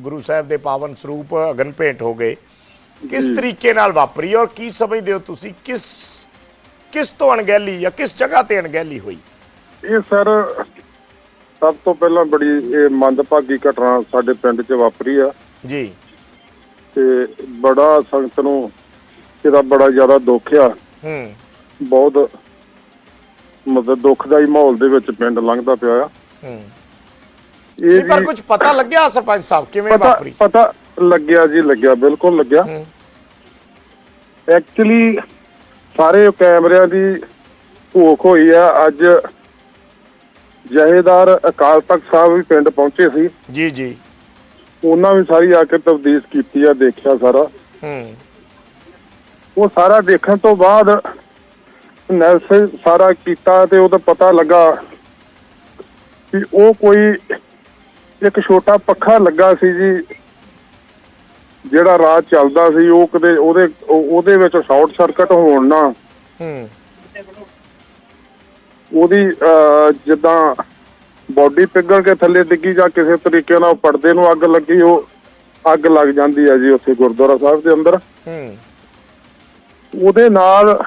ਗੁਰੂ ਸਾਹਿਬ ਦੇ ਪਾਵਨ ਸਰੂਪ ਅਗਨ ਭੇਂਟ ਹੋ ਗਏ। ਕਿਸ ਤਰੀਕੇ ਨਾਲ ਵਾਪਰੀ ਔਰ ਕੀ ਸਮਝਦੇ ਹੋ ਤੁਸੀਂ ਕਿਸ ਕਿਸ ਤੋਂ ਅਣਗਹਿਲੀ ਜਾਂ ਕਿਸ ਜਗ੍ਹਾ ਤੇ ਅਣਗਹਿਲੀ ਹੋਈ? ਇਹ ਸਰ ਸਭ ਤੋਂ ਪਹਿਲਾਂ ਬੜੀ ਇਹ ਮੰਦਭਾਗੀ ਘਟਨਾ ਸਾਡੇ ਪਿੰਡ 'ਚ ਵਾਪਰੀ ਆ। ਜੀ। ਤੇ ਬੜਾ ਸੰਗਤ ਨੂੰ ਇਹਦਾ ਬੜਾ ਜ਼ਿਆਦਾ ਦੁੱਖ ਆ। ਹੂੰ। ਬਹੁਤ ਮਤਲਬ ਦੁੱਖਦਾਈ ਮਾਹੌਲ ਦੇ ਵਿੱਚ ਪਿੰਡ ਲੰਘਦਾ ਪਿਆ ਆ। ਹੂੰ। ਇਹ ਪਰ ਕੁਝ ਪਤਾ ਲੱਗਿਆ ਸਰਪੰਚ ਸਾਹਿਬ? ਕਿਵੇਂ ਵਾਪਰੀ? ਪਤਾ ਲੱਗਿਆ ਜੀ ਲੱਗਿਆ ਬਿਲਕੁਲ ਲੱਗਿਆ। ਐਕਚੁਅਲੀ ਸਾਰੇ ਕੈਮਰਿਆਂ ਦੀ ਭੂਖ ਹੋਈ ਆ। ਅੱਜ ਜਹੇਦਾਰ ਅਕਾਲ ਤਖਤ ਸਾਹਿਬ ਵੀ ਪਿੰਡ ਪਹੁੰਚੇ ਸੀ। ਜੀ ਜੀ। ਉਹਨਾਂ ਵੀ ਸਾਰੀ ਆ ਕੇ ਤਬਦੀਸ ਕੀਤੀ ਆ ਦੇਖਿਆ ਸਾਰਾ। ਹੂੰ। ਉਹ ਸਾਰਾ ਦੇਖਣ ਤੋਂ ਬਾਅਦ ਨੈਲਸ ਸਾਰਾ ਕੀਤਾ ਤੇ ਉਹਦਾ ਪਤਾ ਲੱਗਾ ਕਿ ਉਹ ਕੋਈ ਇੱਕ ਛੋਟਾ ਪੱਖਾ ਲੱਗਾ ਸੀ ਜੀ ਜਿਹੜਾ ਰਾਤ ਚੱਲਦਾ ਸੀ ਉਹ ਕਦੇ ਉਹਦੇ ਉਹ- ਉਹਦੇ ਵਿੱਚ ਸ਼ਾਰਟ ਸਰਕਟ ਹੋਣ ਨਾਲ ਹੂੰ। ਉਹਦੀ ਜਿੱਦਾਂ ਬਾਡੀ ਪਿਘਲ ਕੇ ਥੱਲੇ ਡਿੱਗੀ ਜਾਂ ਕਿਸੇ ਤਰੀਕੇ ਨਾਲ ਪਰਦੇ ਨੂੰ ਅੱਗ ਲੱਗੀ ਉਹ ਅੱਗ ਲੱਗ ਜਾਂਦੀ ਹੈ ਜੀ ਉੱਥੇ ਗੁਰਦੁਆਰਾ ਸਾਹਿਬ ਦੇ ਅੰਦਰ। ਹੂੰ। ਉਹਦੇ ਨਾਲ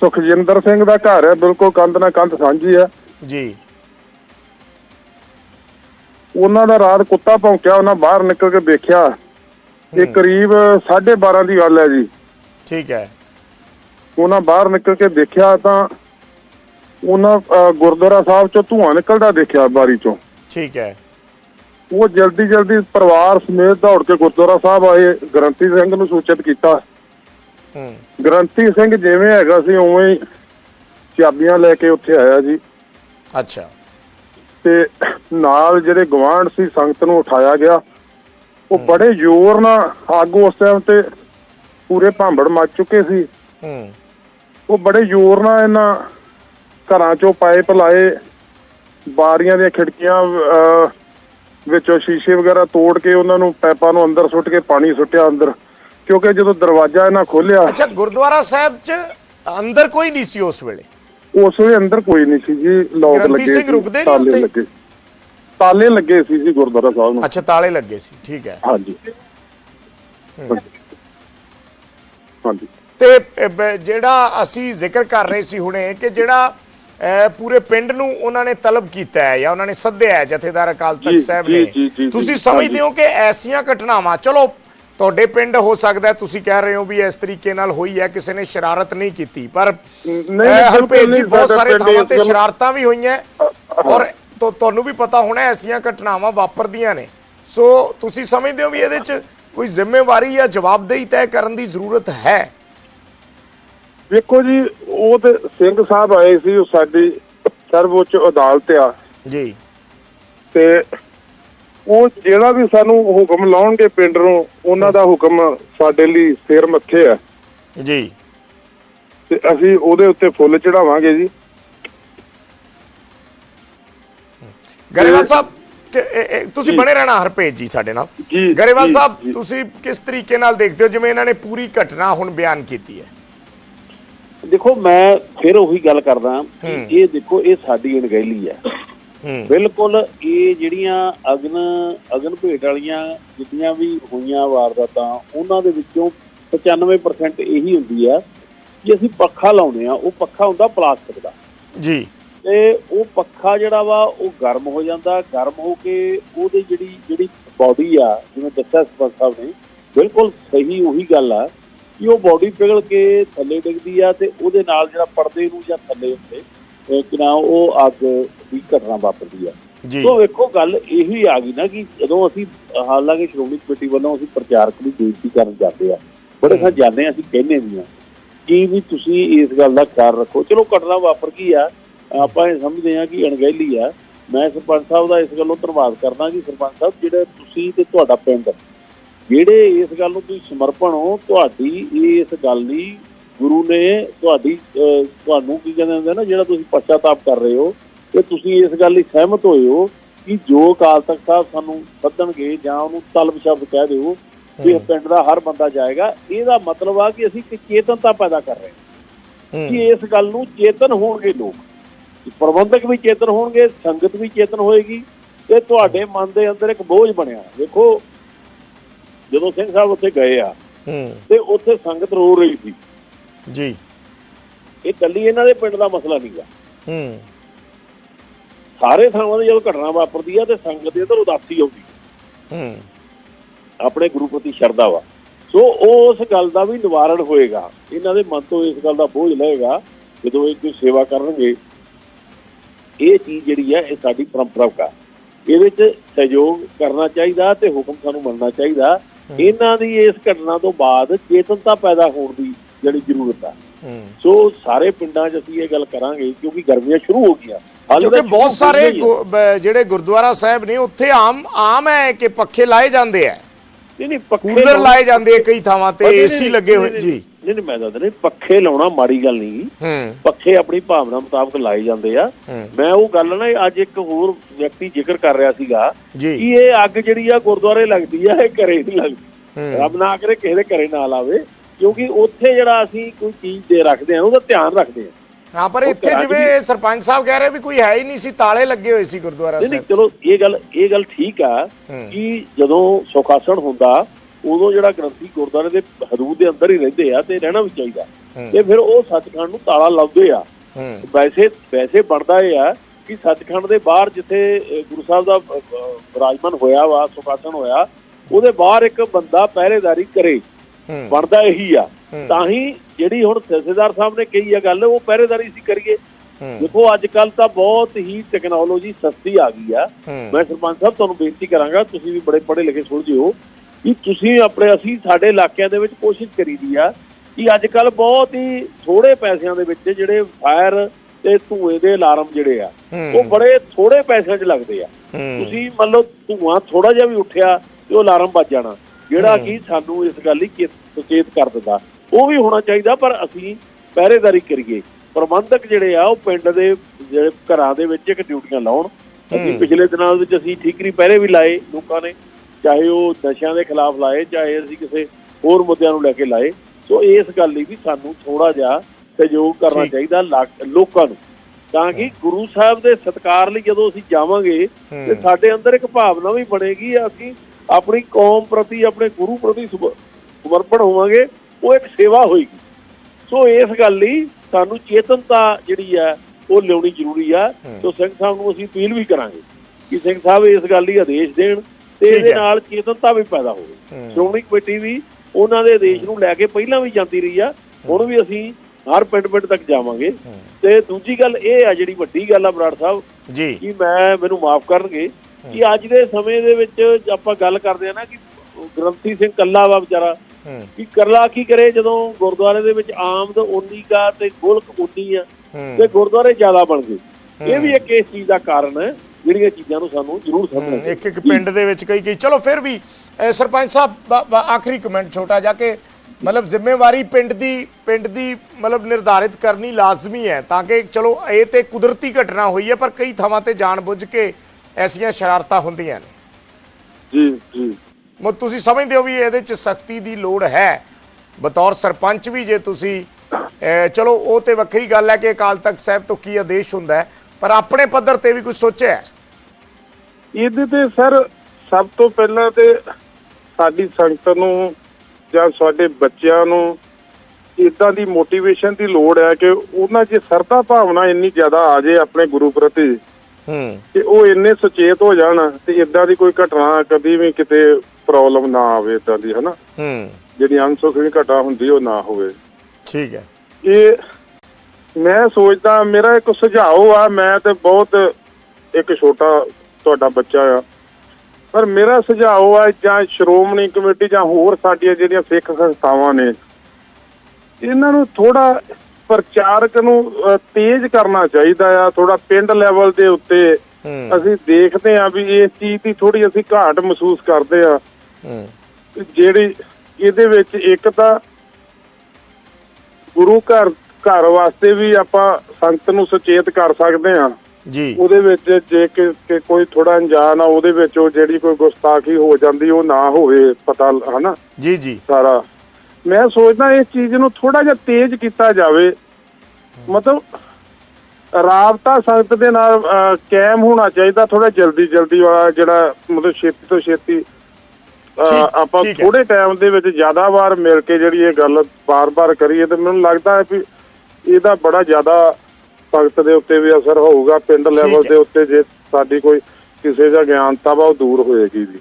ਸੁਖਜਿੰਦਰ ਸਿੰਘ ਦਾ ਘਰ ਹੈ ਬਿਲਕੁਲ ਕੰਧ ਨਾਲ ਕੰਧ ਸਾਂਝੀ ਹੈ। ਜੀ। ਉਹਨਾਂ ਦਾ ਰਾਤ ਕੁੱਤਾ ਭੌਂਕਿਆ ਉਹਨਾਂ ਬਾਹਰ ਨਿਕਲ ਕੇ ਦੇਖਿਆ। ਇਹ ਕਰੀਬ 12:30 ਦੀ ਗੱਲ ਹੈ ਜੀ। ਠੀਕ ਹੈ। ਉਹਨਾਂ ਬਾਹਰ ਨਿਕਲ ਕੇ ਦੇਖਿਆ ਤਾਂ ਉਹਨਾਂ ਗੁਰਦੁਆਰਾ ਸਾਹਿਬ ਚੋਂ ਧੂਆਂ ਨਿਕਲਦਾ ਦੇਖਿਆ ਬਾਰੀ ਚੋਂ। ਠੀਕ ਹੈ। ਉਹ ਜਲਦੀ ਜਲਦੀ ਪਰਿਵਾਰ ਸਮੇਤ ਦੌੜ ਕੇ ਗੁਰਦੁਆਰਾ ਸਾਹਿਬ ਆਏ। ਗ੍ਰੰਥੀ ਸਿੰਘ ਨੂੰ ਸੂਚਿਤ ਕੀਤਾ। ਹੂੰ। ਗ੍ਰੰਥੀ ਸਿੰਘ ਜਿਵੇਂ ਹੈਗਾ ਸੀ ਉਵੇਂ ਹੀ ਚਾਬੀਆਂ ਲੈ ਕੇ ਉੱਥੇ ਆਇਆ ਜੀ। ਅੱਛਾ। ਤੇ ਨਾਲ ਜਿਹੜੇ ਗਵਾਂਢ ਸੀ ਸੰਗਤ ਨੂੰ ਉਠਾਇਆ ਗਿਆ। ਉਹ ਬੜੇ ਜ਼ੋਰ ਨਾਲ ਅੱਗ ਉਸ ਟਾਈਮ ਤੇ ਪੂਰੇ ਭਾਂਬੜ ਮੱਚ ਚੁੱਕੇ ਸੀ। ਹੂੰ। ਉਹ ਬੜੇ ਜ਼ੋਰ ਨਾਲ ਇਹਨਾਂ ਘਰਾਂ ਚੋਂ ਪਾਈਪ ਲਾਏ ਬਾਰੀਆਂ ਦੀਆਂ ਖਿੜਕੀਆਂ ਵਿੱਚੋਂ ਸ਼ੀਸ਼ੇ ਵਗੈਰਾ ਤੋੜ ਕੇ ਉਹਨਾਂ ਨੂੰ ਪਾਈਪਾਂ ਨੂੰ ਅੰਦਰ ਸੁੱਟ ਕੇ ਪਾਣੀ ਸੁੱਟਿਆ ਅੰਦਰ। ਕਿਉਂਕਿ ਜਦੋਂ ਦਰਵਾਜ਼ਾ ਇਹਨਾਂ ਖੋਲਿਆ ਅੱਛਾ ਗੁਰਦੁਆਰਾ ਸਾਹਿਬ ਚ ਅੰਦਰ ਕੋਈ ਨਹੀਂ ਸੀ ਉਸ ਵੇਲੇ। ਉਸ ਵੇਲੇ ਅੰਦਰ ਕੋਈ ਨਹੀਂ ਸੀ ਜੀ ਲੋਕ ਗ੍ਰੰਥੀ ਲੱਗੇ ਸਿੰਘ ਸੀ, ਰੁਕਦੇ ਨੀ ਤਾਲੇ ਉੱਥੇ? ਲੱਗੇ। ਤਾਲੇ ਲੱਗੇ ਸੀ ਜੀ ਗੁਰਦੁਆਰਾ ਸਾਹਿਬ ਨੂੰ। ਅੱਛਾ ਤਾਲੇ ਲੱਗੇ ਸੀ ਠੀਕ ਹੈ। ਹਾਂਜੀ। ਹਾਂਜੀ। ਤੇ ਅ, ਬ- ਜਿਹੜਾ ਅਸੀਂ ਜ਼ਿਕਰ ਕਰ ਰਹੇ ਸੀ ਹੁਣੇ ਕਿ ਜਿਹੜਾ ਅ, ਪੂਰੇ ਪਿੰਡ ਨੂੰ ਉਹਨਾਂ ਨੇ ਤਲਬ ਕੀਤਾ ਹੈ ਜਾਂ ਉਹਨਾਂ ਨੇ ਸੱਦਿਆ ਹੈ ਜਥੇਦਾਰ ਅਕਾਲ ਤਖਤ ਜੀ, ਸਾਹਿਬ ਜੀ, ਨੇ। ਜੀ, ਜੀ, ਜੀ, ਤੁਸੀਂ ਸਮਝਦੇ ਹੋ ਕਿ ਐਸੀਆਂ ਘਟਨਾਵਾਂ ਚਲੋ ਤੁਹਾਡੇ ਪਿੰਡ ਹੋ ਸਕਦਾ ਤੁਸੀਂ ਕਹਿ ਰਹੇ ਹੋ ਵੀ ਇਸ ਤਰੀਕੇ ਨਾਲ ਹੋਈ ਹੈ ਕਿਸੇ ਨੇ ਸ਼ਰਾਰਤ ਨਹੀਂ ਕੀਤੀ ਪਰ ਹਰਪ੍ਰੀਤ ਜੀ ਬਹੁਤ ਸਾਰੇ ਥਾਵਾਂ ਤੇ ਸ਼ਰਾਰਤਾਂ ਵੀ ਹੋਈਆਂ ਔਰ ਤੁਹਾਨੂੰ ਵੀ ਪਤਾ ਹੋਣਾ ਐਸੀਆਂ ਘਟਨਾਵਾਂ ਵਾਪਰਦੀਆਂ ਨੇ। ਸੋ ਤੁਸੀਂ ਸਮਝਦੇ ਹੋ ਵੀ ਇਹਦੇ 'ਚ ਕੋਈ ਜ਼ਿੰਮੇਵਾਰੀ ਜਾਂ ਜਵਾਬਦੇਹੀ ਤੈਅ ਕਰਨ ਦੀ ਜ਼ਰੂਰਤ ਹੈ? ਵੇਖੋ ਜੀ ਉਹ ਤੇ ਸਿੰਘ ਸਾਹਿਬ ਆਏ ਸੀ ਉਹ ਸਾਡੀ ਸਰਵਉੱਚ ਅਦਾਲਤ ਆ। ਜੀ। ਤੇ ਉਹ ਜਿਹੜਾ ਵੀ ਸਾਨੂੰ ਹੁਕਮ ਲਾਉਣਗੇ ਪਿੰਡ ਨੂੰ ਉਹਨਾਂ ਦਾ ਹੁਕਮ ਸਾਡੇ ਲਈ ਸਿਰ ਮੱਥੇ ਆ। ਜੀ। ਤੇ ਅਸੀਂ ਉਹਦੇ ਉੱਤੇ ਫੁੱਲ ਚੜਾਵਾਂਗੇ ਜੀ। ਗਰੇਵਾਲ ਸਾਹਿਬ ਤੁਸੀਂ ਬਣੇ ਰਹਿਣਾ ਹਰਪੇਜ ਜੀ ਸਾਡੇ ਨਾਲ। ਜੀ, ਗਰੇਵਾਲ ਸਾਹਿਬ। ਤੁਸੀਂ ਕਿਸ ਤਰੀਕੇ ਨਾਲ ਦੇਖਦੇ ਹੋ ਜਿਵੇਂ ਇਹਨਾਂ ਨੇ ਪੂਰੀ ਘਟਨਾ ਹੁਣ ਬਿਆਨ ਕੀਤੀ ਹੈ? ਦੇਖੋ ਮੈਂ ਫਿਰ ਉਹੀ ਗੱਲ ਕਰਦਾ ਕਿ ਇਹ ਦੇਖੋ ਇਹ ਸਾਡੀ ਅਣਗਹਿਲੀ ਹੂੰ। ਬਿਲਕੁਲ ਇਹ ਜਿਹੜੀਆਂ ਅਗਨ ਅਗਨ ਭੇਟ ਵਾਲੀਆਂ ਜਿੰਨੀਆਂ ਵੀ ਹੋਈਆਂ ਵਾਰਦਾਤਾਂ ਉਹਨਾਂ ਦੇ ਵਿੱਚੋਂ 95% ਇਹੀ ਹੁੰਦੀ ਆ ਕਿ ਅਸੀਂ ਪੱਖਾ ਲਾਉਨੇ ਆ ਉਹ ਪੱਖਾ ਹੁੰਦਾ ਪਲਾਸਟਿਕ ਦਾ। ਜੀ। ਤੇ ਉਹ ਪੱਖਾ ਜਿਹੜਾ ਵਾ ਉਹ ਗਰਮ ਹੋ ਜਾਂਦਾ। ਗਰਮ ਹੋ ਕੇ ਉਹਦੀ ਜਿਹੜੀ ਜਿਹੜੀ ਬਾਡੀ ਆ ਜਿਵੇਂ ਦੱਸਿਆ ਸਰਪੰਚ ਸਾਹਿਬ ਨੇ ਬਿਲਕੁਲ ਸਹੀ ਉਹੀ ਗੱਲ ਆ ਕਿ ਉਹ ਬਾਡੀ ਪਿਘਲ ਕੇ ਥੱਲੇ ਡਿੱਗਦੀ ਆ ਤੇ ਉਹਦੇ ਨਾਲ ਜਿਹੜਾ ਪਰਦੇ ਨੂੰ ਜਾਂ ਥੱਲੇ ਉੱਤੇ ਕਿ ਨਾ ਉਹ ਅੱਗ ਦੀ ਘਟਨਾ ਵਾਪਰਦੀ ਆ। ਜੀ। ਸੋ ਵੇਖੋ ਗੱਲ ਇਹੀ ਆ ਗਈ ਨਾ ਕਿ ਜਦੋਂ ਅਸੀਂ ਹਾਲਾਂਕਿ ਸ਼੍ਰੋਮਣੀ ਕਮੇਟੀ ਵੱਲੋਂ ਅਸੀਂ ਪ੍ਰਚਾਰਕ ਦੀ ਬੇਨਤੀ ਕਰਨ ਜਾਂਦੇ ਆ ਬੜੇ ਥਾਂ ਜਾਂਦੇ ਆ ਅਸੀਂ ਕਹਿੰਦੇ ਵੀ ਆ ਕਿ ਵੀ ਤੁਸੀਂ ਇਸ ਗੱਲ ਦਾ ਖਿਆਲ ਰੱਖੋ। ਚਲੋ ਘਟਨਾ ਵਾਪਰ ਗਈ ਆ ਆਪਾਂ ਇਹ ਸਮਝਦੇ ਆ ਕਿ ਅਣਗਹਿਲੀ ਆ। ਮੈਂ ਸਰਪੰਚ ਸਾਹਿਬ ਦਾ ਇਸ ਗੱਲੋਂ ਧੰਨਵਾਦ ਕਰਦਾ ਕਿ ਸਰਪੰਚ ਸਾਹਿਬ ਜਿਹੜੇ ਤੁਸੀਂ ਤੇ ਤੁਹਾਡਾ ਪਿੰਡ ਜਿਹੜੇ ਇਸ ਗੱਲ ਨੂੰ ਤੁਸੀਂ ਸਮਰਪਣ ਹੋ ਤੁਹਾਡੀ ਇਸ ਗੱਲ ਲਈ ਗੁਰੂ ਨੇ ਤੁਹਾਡੀ ਤੁਹਾਨੂੰ ਕੀ ਕਹਿੰਦੇ ਹੁੰਦੇ ਨਾ ਜਿਹੜਾ ਤੁਸੀਂ ਪਛਤਾਤਾਪ ਕਰ ਰਹੇ ਹੋ ਕਿ ਤੁਸੀਂ ਇਸ ਗੱਲ ਲਈ ਸਹਿਮਤ ਹੋਏ ਹੋ ਕਿ ਜੋ ਅਕਾਲ ਤਖਤ ਸਾਹਿਬ ਸਾਨੂੰ ਸੱਦਣਗੇ ਜਾਂ ਉਹਨੂੰ ਤਲਬ ਸ਼ਬਦ ਕਹਿ ਦਿਓ ਕਿ ਪਿੰਡ ਦਾ ਹਰ ਬੰਦਾ ਜਾਏਗਾ ਇਹਦਾ ਮਤਲਬ ਆ ਕਿ ਅਸੀਂ ਇੱਕ ਚੇਤਨਤਾ ਪੈਦਾ ਕਰ ਰਹੇ ਹਾਂ। ਕਿ ਇਸ ਗੱਲ ਨੂੰ ਚੇਤਨ ਹੋਣਗੇ ਲੋਕ। ਪ੍ਰਬੰਧਕ ਵੀ ਚੇਤਨ ਹੋਣਗੇ ਸੰਗਤ ਵੀ ਚੇਤਨ ਹੋਏਗੀ ਤੇ ਤੁਹਾਡੇ ਮਨ ਦੇ ਅੰਦਰ ਇੱਕ ਬੋਝ ਬਣਿਆ। ਵੇਖੋ ਜਦੋਂ ਸਿੰਘ ਸਾਹਿਬ ਉੱਥੇ ਗਏ ਆ ਤੇ ਉੱਥੇ ਸੰਗਤ ਰੋ ਰਹੀ ਸੀ। ਜੀ। ਇਹ ਕੱਲੀ ਇਹਨਾਂ ਦੇ ਪਿੰਡ ਦਾ ਮਸਲਾ ਨਹੀਂਗਾ ਹੂੰ। ਸਾਰੇ ਥਾਵਾਂ ਤੇ ਜਦੋਂ ਘਟਨਾ ਵਾਪਰਦੀ ਆ ਤੇ ਸੰਗਤ ਦੇ ਅੰਦਰ ਉਦਾਸੀ ਆਉਂਦੀ। ਹੂੰ। ਆਪਣੇ ਗੁਰੂ ਪ੍ਰਤੀ ਸ਼ਰਧਾ ਵਾ। ਸੋ ਉਸ ਗੱਲ ਦਾ ਵੀ ਨਿਵਾਰਣ ਹੋਏਗਾ। ਇਹਨਾਂ ਦੇ ਮਨ ਤੋਂ ਇਸ ਗੱਲ ਦਾ ਬੋਝ ਲਏਗਾ ਜਦੋਂ ਇਹ ਕੋਈ ਸੇਵਾ ਕਰਨਗੇ। ਇਹ ਚੀਜ਼ ਜਿਹੜੀ ਹੈ ਇਹ ਸਾਡੀ ਪਰੰਪਰਾ ਹੈ ਇਹਦੇ ਚ ਸਹਿਯੋਗ ਕਰਨਾ ਚਾਹੀਦਾ ਤੇ ਹੁਕਮ ਸਾਨੂੰ ਮੰਨਣਾ ਚਾਹੀਦਾ। ਇਹਨਾਂ ਦੀ ਇਸ ਘਟਨਾ ਤੋਂ ਬਾਅਦ ਚੇਤਨਤਾ ਪੈਦਾ ਹੋਣ ਦੀ ਜਿਹੜੀ ਜ਼ਰੂਰਤ ਹੂੰ। ਸੋ ਸਾਰੇ ਪਿੰਡਾਂ 'ਚ ਅਸੀਂ ਇਹ ਗੱਲ ਕਰਾਂਗੇ ਕਿਉਂਕਿ ਗਰਮੀਆਂ ਸ਼ੁਰੂ ਹੋ ਗਈਆਂ। ਕਿਉਂਕਿ ਬਹੁਤ ਸ਼ੁਰੂ ਆ। ਜਿਹੜੇ ਗੁਰਦੁਆਰਾ ਸਾਹਿਬ ਨੇ ਉੱਥੇ ਆਮ ਆਮ ਹੈ ਕਿ ਪੱਖੇ ਲਾਏ ਜਾਂਦੇ ਆ? ਨਹੀਂ ਨਹੀਂ ਪੱਖੇ ਕੂਲਰ ਲਾਏ ਜਾਂਦੇ ਆ ਕਈ ਥਾਵਾਂ ਤੇ ਏਸੀ ਲੱਗੇ ਹੋਏ ਜੀ। ਨਹੀਂ ਨਹੀਂ ਮੈਂ ਦੱਸਦਾ ਨਹੀਂ ਪੱਖੇ ਲਾਉਣਾ ਮਾੜੀ ਗੱਲ ਨਹੀਂ। ਹੂੰ। ਪੱਖੇ ਆਪਣੀ ਭਾਵਨਾ ਮੁਤਾਬਕ ਲਾਏ ਜਾਂਦੇ ਆ। ਮੈਂ ਉਹ ਗੱਲ ਨਾ ਅੱਜ ਇੱਕ ਹੋਰ ਵਿਅਕਤੀ ਜ਼ਿਕਰ ਕਰ ਰਿਹਾ ਸੀਗਾ ਕਿ ਇਹ ਅੱਗ ਜਿਹੜੀ ਆ ਗੁਰਦੁਆਰੇ ਲੱਗਦੀ ਆ ਇਹ ਘਰੇ ਨਹੀਂ ਲੱਗਦੀ। ਰੱਬ ਨਾ ਕਰੇ ਕਿਸੇ ਦੇ ਘਰੇ ਨਾ ਲਾਵੇ। ਕਿਉਂਕਿ ਉੱਥੇ ਜਿਹੜਾ ਅਸੀਂ ਕੋਈ ਚੀਜ਼ ਦੇ ਰੱਖਦੇ ਆ ਉਹਦਾ ਧਿਆਨ ਰੱਖਦੇ ਆ ਹਾਂ ਪਰ ਇੱਥੇ ਜਿਵੇਂ ਸਰਪੰਚ ਸਾਹਿਬ ਕਹਿ ਰਹੇ ਵੀ ਕੋਈ ਹੈ ਹੀ ਨਹੀਂ ਸੀ ਤਾਲੇ ਲੱਗੇ ਹੋਏ ਸੀ ਗੁਰਦੁਆਰਾ ਨਹੀਂ ਨਹੀਂ ਸਾਹਿਬ। ਚਲੋ ਇਹ ਗੱਲ ਇਹ ਗੱਲ ਠੀਕ ਆ। ਕਿ ਜਦੋਂ ਸੁਖਾਸਣ ਹੁੰਦਾ ਉਦੋਂ ਜਿਹੜਾ ਗ੍ਰੰਥੀ ਗੁਰਦੁਆਰੇ ਦੇ ਹਦੂਦ ਦੇ ਅੰਦਰ ਹੀ ਰਹਿੰਦੇ ਆ ਤੇ ਰਹਿਣਾ ਵੀ ਚਾਹੀਦਾ। ਤੇ ਫਿਰ ਉਹ ਸੱਚਖੰਡ ਨੂੰ ਤਾਲਾ ਲਾਉਂਦੇ ਆ। ਵੈਸੇ ਵੈਸੇ ਬਣਦਾ ਇਹ ਆ ਕਿ ਸੱਚਖੰਡ ਦੇ ਬਾਹਰ ਜਿੱਥੇ ਗੁਰੂ ਸਾਹਿਬ ਦਾ ਵਿਰਾਜਮਾਨ ਹੋਇਆ ਵਾ ਸੁਖਾਸਣ ਹੋਇਆ ਉਹਦੇ ਬਾਹਰ ਇੱਕ ਬੰਦਾ ਪਹਿਰੇਦਾਰੀ ਕਰੇ। ਬਣਦਾ ਇਹੀ ਆ। ਹੂੰ। ਤਾਂ ਹੀ ਜਿਹੜੀ ਹੁਣ ਤਹਿਸੀਲਦਾਰ ਸਾਹਿਬ ਨੇ ਕਹੀ ਆ ਗੱਲ ਉਹ ਪਹਿਰੇਦਾਰੀ ਸੀ ਕਰੀਏ। ਹੂੰ। ਦੇਖੋ ਅੱਜ ਕੱਲ ਤਾਂ ਬਹੁਤ ਹੀ ਟੈਕਨੋਲੋਜੀ ਸਸਤੀ ਆ ਗਈ ਆ। ਹੂੰ। ਮੈਂ ਸਰਪੰਚ ਸਾਹਿਬ ਤੁਹਾਨੂੰ ਬੇਨਤੀ ਕਰਾਂਗਾ ਤੁਸੀਂ ਵੀ ਬੜੇ ਪੜ੍ਹੇ ਲਿਖੇ ਸੁਲਝਿਓ ਕਿ ਤੁਸੀਂ ਆਪਣੇ ਅਸੀਂ ਸਾਡੇ ਇਲਾਕਿਆਂ ਦੇ ਵਿੱਚ ਕੋਸ਼ਿਸ਼ ਕਰੀਦੀ ਆ ਕਿ ਅੱਜ ਕੱਲ ਬਹੁਤ ਹੀ ਥੋੜੇ ਪੈਸਿਆਂ ਦੇ ਵਿੱਚ ਜਿਹੜੇ ਫਾਇਰ ਤੇ ਧੂਏ ਦੇ ਅਲਾਰਮ ਜਿਹੜੇ ਆ ਹੂੰ। ਉਹ ਬੜੇ ਥੋੜੇ ਪੈਸਿਆਂ 'ਚ ਲੱਗਦੇ ਆ। ਹੂੰ। ਤੁਸੀਂ ਮੰਨ ਲਓ ਧੂਆਂ ਥੋੜਾ ਜਿਹਾ ਵੀ ਉੱਠਿਆ ਤੇ ਉਹ ਅਲਾਰਮ ਵੱਜ ਜਾਣਾ। ਜਿਹੜਾ ਕਿ ਸਾਨੂੰ ਇਸ ਗੱਲ ਲਈ ਸੁਚੇਤ ਕਰ ਦਿੰਦਾ। ਉਹ ਵੀ ਹੋਣਾ ਚਾਹੀਦਾ ਪਰ ਅਸੀਂ ਪਹਿਰੇਦਾਰੀ ਕਰੀਏ। ਪ੍ਰਬੰਧਕ ਜਿਹੜੇ ਆ ਉਹ ਪਿੰਡ ਦੇ ਜਿਹੜੇ ਘਰਾਂ ਦੇ ਵਿੱਚ ਇੱਕ ਡਿਊਟੀਆਂ ਲਾਉਣ। ਅਸੀਂ ਪਿਛਲੇ ਦਿਨਾਂ ਵਿੱਚ ਅਸੀਂ ਠੀਕਰੀ ਪਹਿਰੇ ਵੀ ਲਾਏ ਲੋਕਾਂ ਨੇ। ਚਾਹੇ ਉਹ ਨਸ਼ਿਆਂ ਦੇ ਖਿਲਾਫ ਲਾਏ ਚਾਹੇ ਅਸੀਂ ਕਿਸੇ ਹੋਰ ਮੁੱਦਿਆਂ ਨੂੰ ਲੈ ਕੇ ਲਾਏ। ਸੋ ਇਸ ਗੱਲ ਲਈ ਵੀ ਸਾਨੂੰ ਥੋੜਾ ਜਿਹਾ ਸਹਿਯੋਗ ਕਰਨਾ। ਚਾਹੀਦਾ ਲੋਕਾਂ ਨੂੰ। ਤਾਂ ਕਿ ਗੁਰੂ ਸਾਹਿਬ ਦੇ ਸਤਕਾਰ ਲਈ ਜਦੋਂ ਅਸੀਂ ਜਾਵਾਂਗੇ ਤੇ ਸਾਡੇ ਅੰਦਰ ਇੱਕ ਭਾਵਨਾ ਵੀ ਬਣੇਗੀ ਅਸੀਂ ਆਪਣੀ ਕੌਮ ਪ੍ਰਤੀ ਆਪਣੇ ਗੁਰੂ ਪ੍ਰਤੀ ਸਮਰ- ਸਮਰਪਣ ਹੋਵਾਂਗੇ ਉਹ ਇੱਕ ਸੇਵਾ ਹੋਏਗੀ। ਸੋ ਇਸ ਗੱਲ ਲਈ ਸਾਨੂੰ ਚੇਤਨਤਾ ਜਿਹੜੀ ਆ ਉਹ ਲਿਆਉਣੀ ਜ਼ਰੂਰੀ ਆ ਸੋ ਸਿੰਘ ਸਾਹਿਬ ਨੂੰ ਅਸੀਂ ਅਪੀਲ ਵੀ ਕਰਾਂਗੇ ਕਿ ਸਿੰਘ ਸਾਹਿਬ ਇਸ ਗੱਲ ਲਈ ਆਦੇਸ਼ ਦੇਣ ਤੇ ਇਹਦੇ। ਨਾਲ ਚੇਤਨਤਾ ਵੀ ਪੈਦਾ ਹੋਵੇ। ਸ਼੍ਰੋਮਣੀ ਕਮੇਟੀ ਵੀ ਉਹਨਾਂ ਦੇ ਆਦੇਸ਼ ਨੂੰ ਲੈ ਕੇ ਪਹਿਲਾਂ ਵੀ ਜਾਂਦੀ ਰਹੀ ਆ ਹੁਣ ਵੀ ਅਸੀਂ ਹਰ ਪਿੰਡ ਪਿੰਡ ਤੱਕ ਜਾਵਾਂਗੇ। ਤੇ ਦੂਜੀ ਗੱਲ ਇਹ ਆ ਜਿਹੜੀ ਵੱਡੀ ਗੱਲ ਆ ਬਰਾੜ ਸਾਹਿਬ ਜੀ। ਕਿ ਮੈਂ ਮੈਨੂੰ ਮਾਫ ਕਰਨਗੇ ਕਿ ਅੱਜ ਦੇ ਸਮੇਂ ਦੇ ਵਿੱਚ ਜੇ ਆਪਾਂ ਗੱਲ ਕਰਦੇ ਆ ਨਾ ਕਿ ਗ੍ਰੰਥੀ ਸਿੰਘ ਕੱਲਾ ਵਾ ਵਿਚਾਰਾ ਕਿ ਕਰਲਾ ਕੀ ਕਰੇ ਜਦੋਂ ਗੁਰਦੁਆਰੇ ਦੇ ਵਿੱਚ ਆਮਦ ਉਨੀ ਕਾ ਤੇ ਗੋਲਕ ਉਨੀ ਆ ਤੇ ਗੁਰਦੁਆਰੇ ਜ਼ਿਆਦਾ ਬਣ ਗਏ। ਇਹ ਵੀ ਇੱਕ ਇਸ ਚੀਜ਼ ਦਾ ਕਾਰਨ ਹੈ ਜਿਹੜੀਆਂ ਚੀਜ਼ਾਂ ਨੂੰ ਸਾਨੂੰ ਜ਼ਰੂਰ ਸਮਝਣਾ ਇੱਕ ਇੱਕ ਪਿੰਡ ਦੇ ਵਿੱਚ ਕਈ ਕਈ ਚਲੋ ਫਿਰ ਵੀ ਸਰਪੰਚ ਸਾਹਿਬ ਆਖਰੀ ਕਮੈਂਟ ਛੋਟਾ ਜਿਹਾ ਕਿ ਮਤਲਬ ਜ਼ਿੰਮੇਵਾਰੀ ਪਿੰਡ ਦੀ ਪਿੰਡ ਦੀ ਮਤਲਬ ਨਿਰਧਾਰਿਤ ਕਰਨੀ ਲਾਜ਼ਮੀ ਹੈ ਤਾਂ ਕਿ ਚਲੋ ਇਹ ਤੇ ਕੁਦਰਤੀ ਘਟਨਾ ਹੋਈ ਹੈ ਪਰ ਕਈ ਥਾਵਾਂ ਤੇ ਜਾਣਬੁੱਝ ਕੇ ਐਸੀਆਂ ਸ਼ਰਾਰਤਾਂ ਹੁੰਦੀਆਂ ਨੇ। ਜੀ ਜੀ। ਮਤ ਤੁਸੀਂ ਸਮਝਦੇ ਹੋ ਵੀ ਇਹਦੇ ਚ ਸਖਤੀ ਦੀ ਲੋੜ ਹੈ। ਬਤੌਰ ਸਰਪੰਚ ਵੀ ਜੇ ਤੁਸੀਂ ਅਹ, ਚਲੋ ਉਹ ਤੇ ਵੱਖਰੀ ਗੱਲ ਹੈ ਕਿ ਅਕਾਲ ਤਖਤ ਸਾਹਿਬ ਤੋਂ ਕੀ ਆਦੇਸ਼ ਹੁੰਦਾ ਹੈ ਪਰ ਆਪਣੇ ਪੱਧਰ ਤੇ ਵੀ ਕੁਝ ਸੋਚਿਆ ਹੈ? ਇਹਦੇ ਤੇ ਸਰ ਸਭ ਤੋਂ ਪਹਿਲਾਂ ਤੇ ਸਾਡੀ ਸੰਗਤ ਨੂੰ ਜਾਂ ਸਾਡੇ ਬੱਚਿਆਂ ਨੂੰ ਇਦਾਂ ਦੀ ਮੋਟੀਵੇਸ਼ਨ ਦੀ ਲੋੜ ਹੈ ਕਿ ਉਹਨਾਂ 'ਚ ਸਰਦਾ ਭਾਵਨਾ ਇੰਨੀ ਜ਼ਿਆਦਾ ਆ ਜੇ ਆਪਣੇ ਗੁਰੂ ਪ੍ਰਤੀ। ਕਿ ਉਹ ਇੰਨੇ ਸੁਚੇਤ ਹੋ ਜਾਣ ਤੇ ਇਦਾਂ ਦੀ ਕੋਈ ਘਟਨਾ ਕਦੀ ਵੀ ਕਿਤੇ ਪ੍ਰੋਬਲਮ ਨਾ ਆਵੇ ਇਦਾਂ ਦੀ ਹਨਾ? ਹੂੰ। ਜਿਹੜੀ ਅਨਸੁਖੀ ਘਟਨਾ ਹੁੰਦੀ ਉਹ ਨਾ ਹੋਵੇ। ਠੀਕ ਹੈ। ਇਹ ਮੈਂ ਸੋਚਦਾ ਮੇਰਾ ਇੱਕ ਸੁਝਾਅ ਆ ਮੈਂ ਤੇ ਬਹੁਤ ਇੱਕ ਛੋਟਾ ਤੁਹਾਡਾ ਬੱਚਾ ਆ। ਪਰ ਮੇਰਾ ਸੁਝਾਅ ਆ ਜਾਂ ਸ਼੍ਰੋਮਣੀ ਕਮੇਟੀ ਜਾਂ ਹੋਰ ਸਾਡੀਆਂ ਜਿਹੜੀਆਂ ਸਿੱਖ ਸੰਸਥਾਵਾਂ ਨੇ ਇਹਨਾਂ ਨੂੰ ਥੋੜਾ ਪ੍ਰਚਾਰਕ ਨੂੰ ਤੇਜ਼ ਕਰਨਾ ਚਾਹੀਦਾ ਆ। ਥੋੜਾ ਪਿੰਡ ਲੈਵਲ ਦੇ ਉੱਤੇ ਅਸੀਂ ਦੇਖਦੇ ਆ ਵੀ ਇਸ ਚੀਜ਼ ਦੀ ਥੋੜੀ ਅਸੀਂ ਘਾਟ ਮਹਿਸੂਸ ਕਰਦੇ ਆ ਜਿਹੜੀ ਇਹਦੇ ਵਿੱਚ ਇੱਕ ਤਾਂ ਗੁਰੂ ਘਰ ਘਰ ਵਾਸਤੇ ਵੀ ਆਪਾਂ ਸੰਗਤ ਨੂੰ ਸੁਚੇਤ ਕਰ ਸਕਦੇ ਆ ਜੀ। ਉਹਦੇ ਵਿੱਚ ਜੇ ਕਿ ਕੋਈ ਥੋੜਾ ਅਣਜਾਣ ਆ ਉਹਦੇ ਵਿੱਚ ਉਹ ਜਿਹੜੀ ਕੋਈ ਗੁਸਤਾਖੀ ਹੋ ਜਾਂਦੀ ਉਹ ਨਾ ਹੋਵੇ ਪਤਾ ਹਨਾ? ਜੀ ਜੀ। ਸਾਰਾ। ਮੈਂ ਸੋਚਦਾ ਇਸ ਚੀਜ਼ ਨੂੰ ਥੋੜਾ ਜਿਹਾ ਤੇਜ਼ ਕੀਤਾ ਜਾਵੇ ਮਤਲਬ ਰਾਬਤਾ ਸੰਗਤ ਦੇ ਨਾਲ ਕਾਇਮ ਹੋਣਾ ਚਾਹੀਦਾ ਥੋੜਾ ਜਲਦੀ ਜਲਦੀ ਵਾਲਾ ਜਿਹੜਾ ਮਤਲਬ ਛੇਤੀ ਤੋਂ ਛੇਤੀ ਆਪਾਂ। ਥੋੜੇ ਟਾਈਮ ਦੇ ਵਿੱਚ ਜ਼ਿਆਦਾ ਵਾਰ ਮਿਲ ਕੇ ਜਿਹੜੀ ਇਹ ਗੱਲ ਬਾਰ-ਬਾਰ ਕਰੀਏ ਤੇ ਮੈਨੂੰ ਲੱਗਦਾ ਹੈ ਵੀ ਇਹਦਾ ਬੜਾ ਜ਼ਿਆਦਾ ਸੰਗਤ ਦੇ ਉੱਤੇ ਵੀ ਅਸਰ ਹੋਊਗਾ ਪਿੰਡ ਲੈਵਲ। ਦੇ ਉੱਤੇ ਜੇ ਸਾਡੀ ਕੋਈ ਕਿਸੇ ਦਾ ਗਿਆਨਤਾ ਵਾ ਉਹ ਦੂਰ ਹੋਏਗੀ ਜੀ